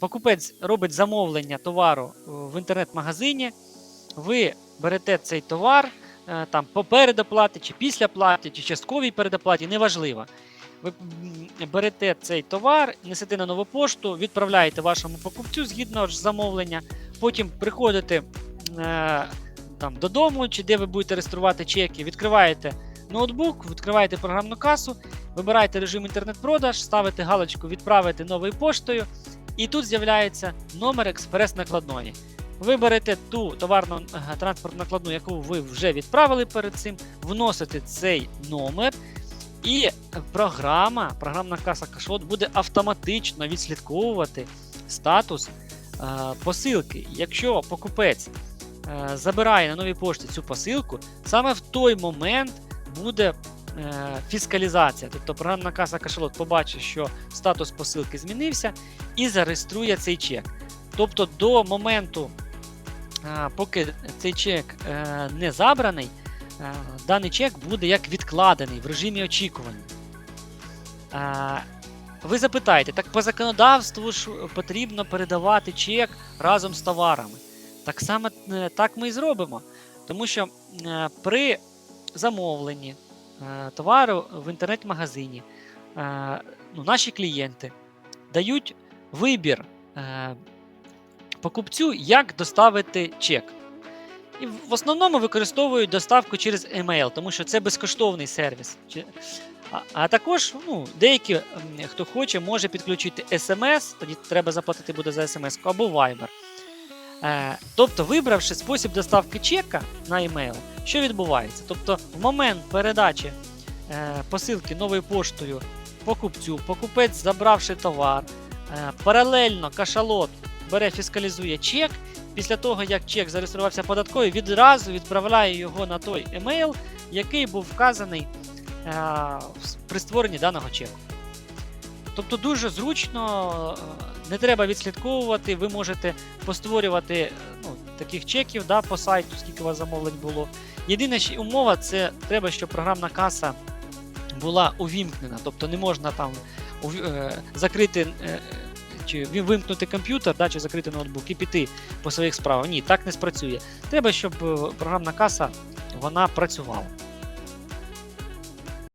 покупець робить замовлення товару е, в інтернет-магазині, ви берете цей товар е, там по передоплаті, чи після платі, чи частковій передоплаті, неважливо. Ви берете цей товар, несете на нову пошту, відправляєте вашому покупцю згідно ж замовлення. Потім приходите е, там, додому, чи де ви будете реєструвати чеки, відкриваєте ноутбук, відкриваєте програмну касу, вибираєте режим інтернет-продаж, ставите галочку Відправити новою поштою, і тут з'являється номер експрес-накладної. Ви берете ту товарну е, транспортну накладну, яку ви вже відправили перед цим, вносите цей номер, і програма, програмна каса Кашот буде автоматично відслідковувати статус е, посилки. Якщо покупець е, забирає на новій пошті цю посилку, саме в той момент буде фіскалізація. Тобто програмна каса Кашалот побачить, що статус посилки змінився, і зареєструє цей чек. Тобто до моменту, е, поки цей чек е, не забраний, е, даний чек буде як відкладений в режимі очікування. Е, ви запитаєте, так по законодавству ж потрібно передавати чек разом з товарами. Так само е, так ми і зробимо. Тому що е, при замовленні е, товару в інтернет-магазині е, ну, наші клієнти дають вибір е, покупцю, як доставити чек. І в основному використовують доставку через email, тому що це безкоштовний сервіс. А також ну, деякі, хто хоче, може підключити SMS, тоді треба заплатити буде за SMS, або Viber. Е, тобто, вибравши спосіб доставки чека на емейл, що відбувається? Тобто, в момент передачі е, посилки новою поштою покупцю, покупець, забравши товар, е, паралельно кашалот бере, фіскалізує чек. Після того, як чек зареєструвався податковий, відразу відправляє його на той емейл, який був вказаний при створенні даного чеку. Тобто дуже зручно, не треба відслідковувати, ви можете постворювати е, ну, таких чеків да, по сайту, скільки у вас замовлень було. Єдина умова це треба, щоб програмна каса була увімкнена. Тобто не можна там е, закрити е, чи вимкнути комп'ютер, да, чи закрити ноутбук і піти по своїх справах. Ні, так не спрацює. Треба, щоб програмна каса вона працювала.